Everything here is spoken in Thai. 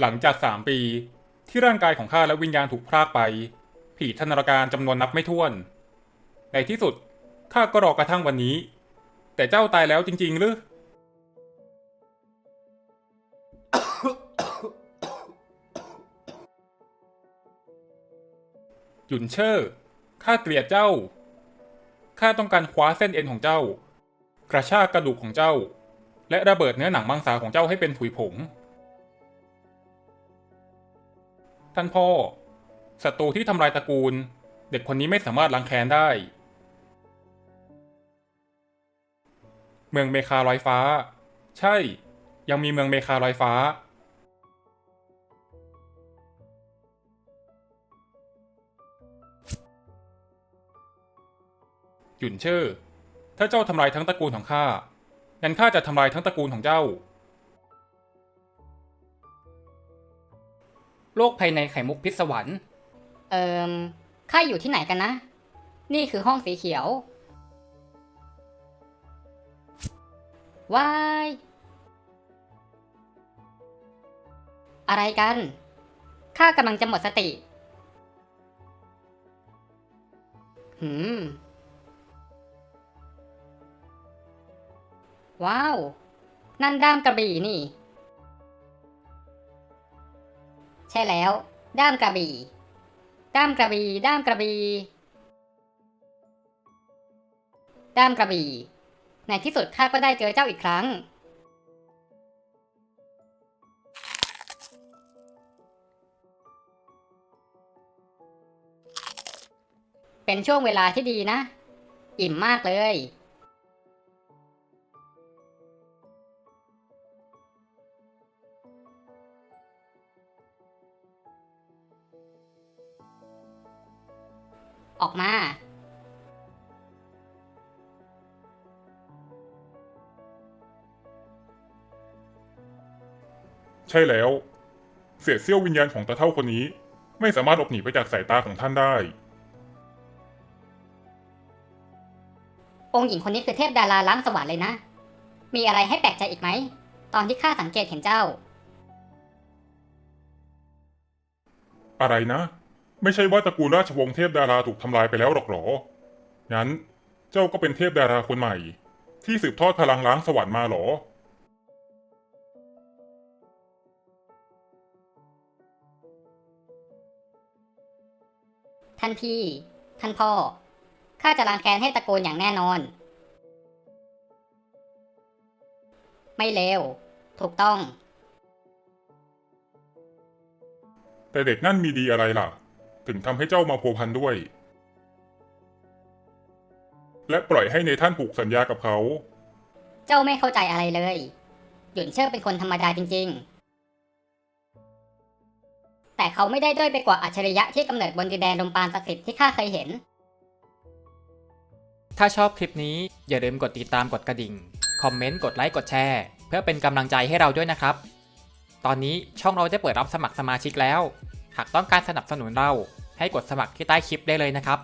หลังจากสามปี ที่ร่างกายของข้าและวิญญาณถูกพรากไป ผีธนรการจำนวนนับไม่ถ้วน ในที่สุดข้าก็รอกระทั่งวันนี้ แต่เจ้าตายแล้วจริง ๆ หรือหยุนเชอร์ข้าเกลียดเจ้า ข้าต้องการคว้าเส้นเอ็นของเจ้า กระชากกระดูกของเจ้า และระเบิดเนื้อหนังมังสาของเจ้าให้เป็นผุยผง ท่านพ่อ ศัตรูที่ทำลายตระกูล เด็กคนนี้ไม่สามารถล้างแค้นได้ เมืองเมคาลอยฟ้า ใช่ ยังมีเมืองเมคาลอยฟ้า หยุนเชอร์ถ้าเจ้าทำลายทั้งตระกูลของข้างั้นข้าจะทำลายทั้งตระกูลของเจ้า โลกภายในไข่มุกพิศวรรค์เอิมข้าอยู่ที่ไหนกันนะ นี่คือห้องสีเขียว ว้าย อะไรกัน ข้ากำลังจะหมดสติ หืม ว้าว นั่นด้ามกระบี่นี่ ใช่แล้ว ด้ามกระบี่ ด้ามกระบี่ ด้ามกระบี่ ด้ามกระบี่ ในที่สุดข้าก็ได้เจอเจ้าอีกครั้ง เป็นช่วงเวลาที่ดีนะ อิ่มมากเลย ออกมา ใช่แล้ว เศษเสี้ยววิญญาณของตาเท่าคนนี้ ไม่สามารถหลบหนีไปจากสายตาของท่านได้ องค์หญิงคนนี้คือเทพดาราล้างสวรรค์เลยนะ มีอะไรให้แปลกใจอีกไหม ตอนที่ข้าสังเกตเห็นเจ้า อะไรนะ ไม่ใช่ว่าตระกูลราชวงศ์เทพดาราถูกทำลายไปแล้วหรอกหรอ งั้นเจ้าก็เป็นเทพดาราคนใหม่ ที่สืบทอดพลังล้างสวรรค์มาหรอ ท่านพี่ ท่านพ่อ ข้าจะล้างแค้นให้ตระกูลอย่างแน่นอน ไม่เลว ถูกต้อง แต่เด็กนั่นมีดีอะไรล่ะ ถึงทำให้เจ้ามาพัวพันด้วย และปล่อยให้ในท่านผูกสัญญากับเขา เจ้าไม่เข้าใจอะไรเลย หยุนเชิ่อเป็นคนธรรมดาจริง ๆ แต่เขาไม่ได้ด้อยไปกว่าอัจฉริยะที่กำเนิดบนดินแดนลมปานศักดิ์สิทธิ์ที่ข้าเคยเห็น ถ้าชอบคลิปนี้อย่าลืมกดติดตามกดกระดิ่ง คอมเมนต์ กดไลค์ กดแชร์ เพื่อเป็นกำลังใจให้เราด้วยนะครับ ตอนนี้ช่องเราได้เปิดรับสมัครสมาชิกแล้ว หากต้องการสนับสนุนเรา ให้กดสมัครที่ใต้คลิปได้เลยนะครับ